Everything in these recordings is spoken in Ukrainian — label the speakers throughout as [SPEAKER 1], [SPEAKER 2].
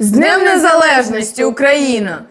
[SPEAKER 1] З Днем Незалежності Україна!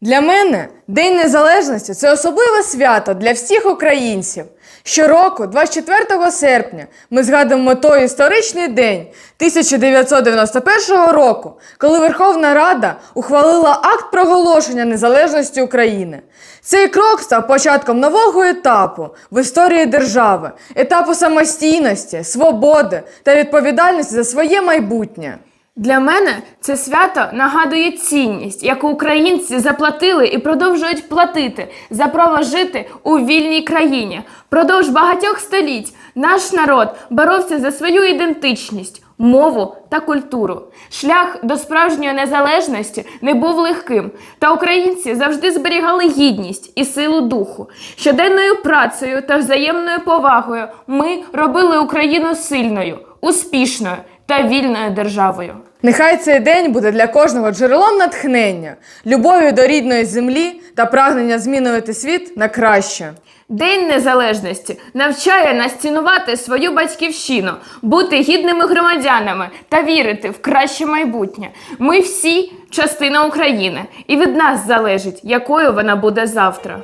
[SPEAKER 1] Для мене День Незалежності це особливе свято для всіх українців. Щороку, 24 серпня, ми згадуємо той історичний день 1991 року, коли Верховна Рада ухвалила акт проголошення незалежності України. Цей крок став початком нового етапу в історії держави, етапу самостійності, свободи та відповідальності за своє майбутнє.
[SPEAKER 2] Для мене це свято нагадує цінність, яку українці заплатили і продовжують платити за право жити у вільній країні. Продовж багатьох століть наш народ боровся за свою ідентичність, мову та культуру. Шлях до справжньої незалежності не був легким, та українці завжди зберігали гідність і силу духу. Щоденною працею та взаємною повагою ми робили Україну сильною, успішною та вільною державою.
[SPEAKER 1] Нехай цей день буде для кожного джерелом натхнення, любов'ю до рідної землі та прагнення змінювати світ на краще.
[SPEAKER 2] День незалежності навчає нас цінувати свою батьківщину, бути гідними громадянами та вірити в краще майбутнє. Ми всі частина України, і від нас залежить, якою вона буде завтра.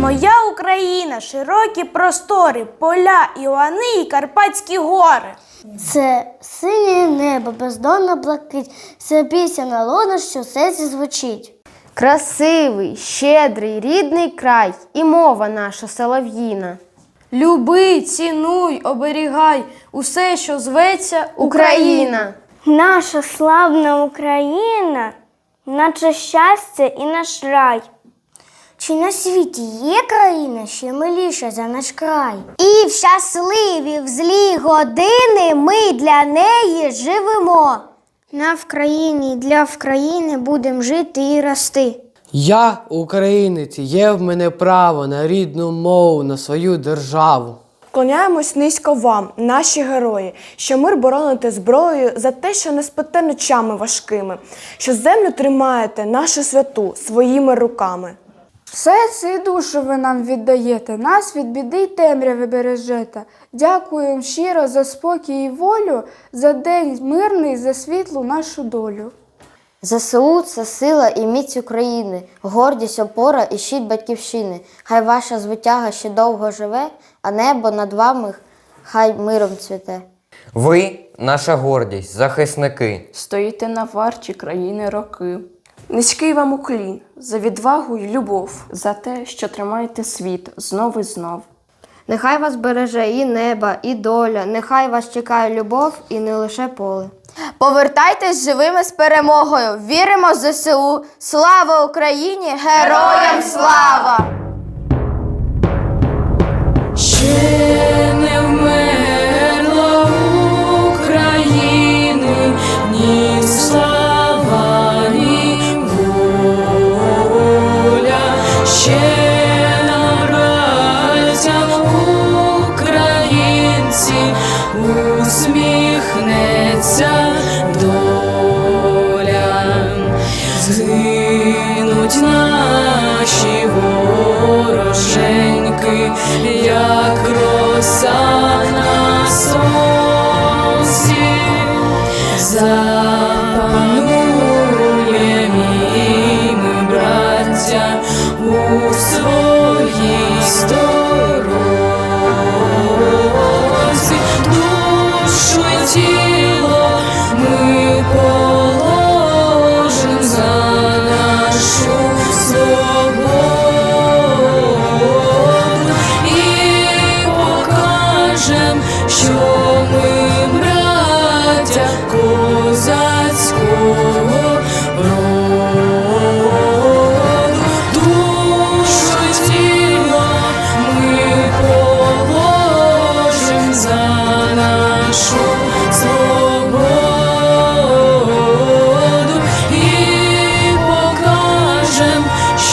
[SPEAKER 3] Моя Україна, широкі простори, поля, Іоани і Карпатські гори.
[SPEAKER 4] Це синє небо, бездонна блакить, це пісня на луна, що в серці звучить.
[SPEAKER 5] Красивий, щедрий, рідний край і мова наша солов'їна.
[SPEAKER 3] Люби, цінуй, оберігай усе, що зветься
[SPEAKER 5] Україна!
[SPEAKER 4] Наша славна Україна, наче щастя і наш рай. Чи на світі є країна ще миліша за наш край? І в щасливі, в злі години ми для неї живемо. На Вкраїні, для Вкраїни будемо жити і рости.
[SPEAKER 6] Я українець, є в мене право на рідну мову, на свою державу.
[SPEAKER 3] Вклоняємось низько вам, наші герої, що мир бороните зброєю за те, що не спите ночами важкими, що землю тримаєте, нашу святу, своїми руками.
[SPEAKER 7] Серце і душу ви нам віддаєте, нас від біди й темряви бережете. Дякуємо щиро за спокій і волю, за день мирний, за світлу нашу долю.
[SPEAKER 5] ЗСУ це сила і міць України, гордість, опора і щит батьківщини. Хай ваша звитяга ще довго живе, а небо над вами хай миром цвіте.
[SPEAKER 8] Ви наша гордість, захисники.
[SPEAKER 2] Стоїте на варті країни роки.
[SPEAKER 3] Низький вам уклін за відвагу й любов.
[SPEAKER 2] За те, що тримаєте світ знов і знов.
[SPEAKER 5] Нехай вас береже і неба, і доля, нехай вас чекає любов і не лише поле.
[SPEAKER 9] Повертайтесь живими з перемогою. Віримо в ЗСУ. Слава Україні! Героям слава!
[SPEAKER 2] Усміхнеться доля. Згинуть наші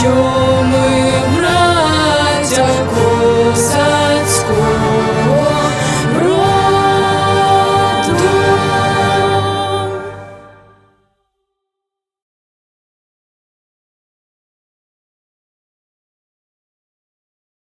[SPEAKER 2] joy.